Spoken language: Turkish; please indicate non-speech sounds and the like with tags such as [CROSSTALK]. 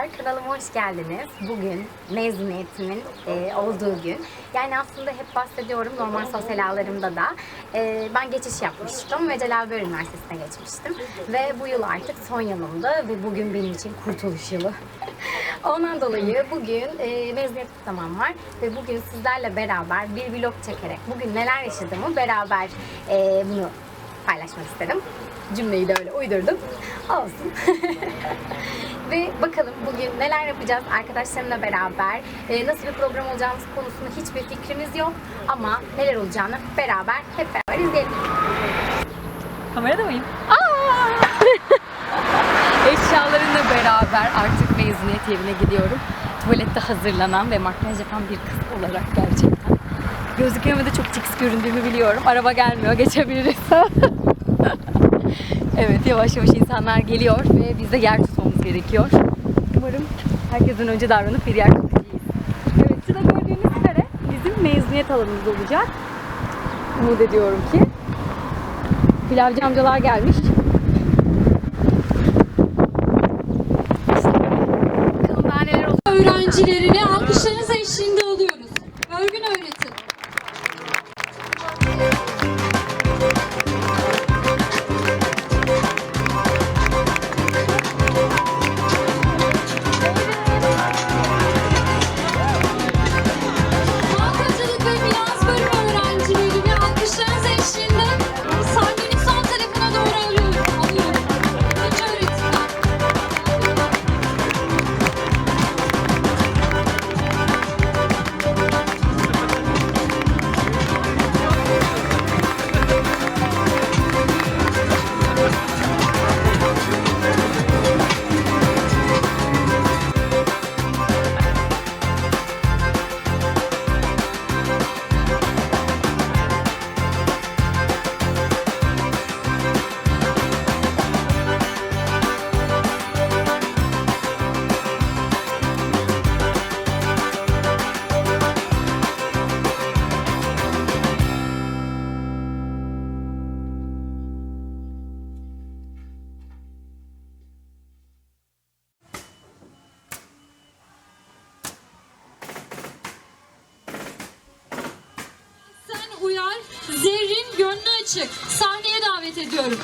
Merhabalar, kanalıma hoş geldiniz. Bugün mezuniyetimin e, olduğu gün. Yani aslında hep bahsediyorum normal sosyal ağlarımda da. E, ben geçiş yapmıştım ve Celal Bayar Üniversitesi'ne geçmiştim. Ve bu yıl artık son yılımdı ve bugün benim için kurtuluş yılı. [LAUGHS] Ondan dolayı bugün e, mezuniyet kutlamam var ve bugün sizlerle beraber bir vlog çekerek bugün neler yaşadığımı beraber e, bunu paylaşmak istedim. Cümleyi de öyle uydurdum. Olsun. [LAUGHS] Ve bakalım bugün neler yapacağız arkadaşlarımla beraber. Ee, nasıl bir program olacağımız konusunda hiçbir fikrimiz yok. Ama neler olacağını beraber hep beraber izleyelim. Kamerada mıyım? [LAUGHS] Eşyalarımla beraber artık mezuniyet yerine gidiyorum. Tuvalette hazırlanan ve makyaj yapan bir kız olarak gerçekten. Gözlüklerime de çok cix göründüğümü biliyorum. Araba gelmiyor, geçebiliriz. [LAUGHS] evet, yavaş yavaş insanlar geliyor ve biz de yer tutmamız gerekiyor. Umarım herkesten önce davranıp bir yer tutacağız. Evet, şurada gördüğünüz kare bizim mezuniyet alanımız olacak. Umut ediyorum ki. Pilavcı amcalar gelmiş. Öğrencilerini alkışlarınız eşliğinde açık. Sahneye davet ediyorum.